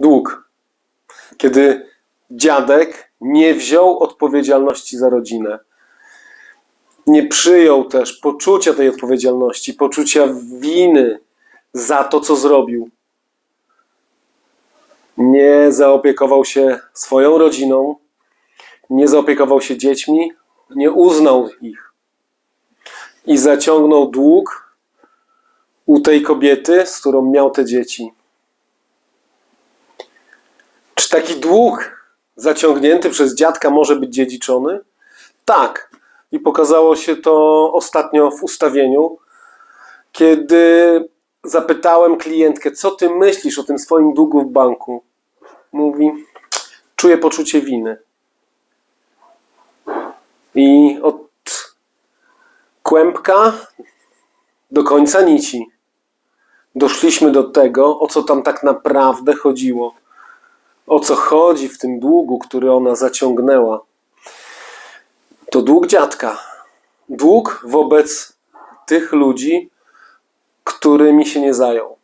Dług. Kiedy dziadek nie wziął odpowiedzialności za rodzinę. Nie przyjął też poczucia tej odpowiedzialności, poczucia winy za to, co zrobił. Nie zaopiekował się swoją rodziną, nie zaopiekował się dziećmi, nie uznał ich. I zaciągnął dług u tej kobiety, z którą miał te dzieci. Czy taki dług zaciągnięty przez dziadka może być dziedziczony? Tak. I pokazało się to ostatnio w ustawieniu, kiedy zapytałem klientkę, co ty myślisz o tym swoim długu w banku? Mówi, czuję poczucie winy. I od kłębka do końca nici doszliśmy do tego, o co tam tak naprawdę chodziło. O co chodzi w tym długu, który ona zaciągnęła. To dług dziadka. Dług wobec tych ludzi, którymi się nie zajął.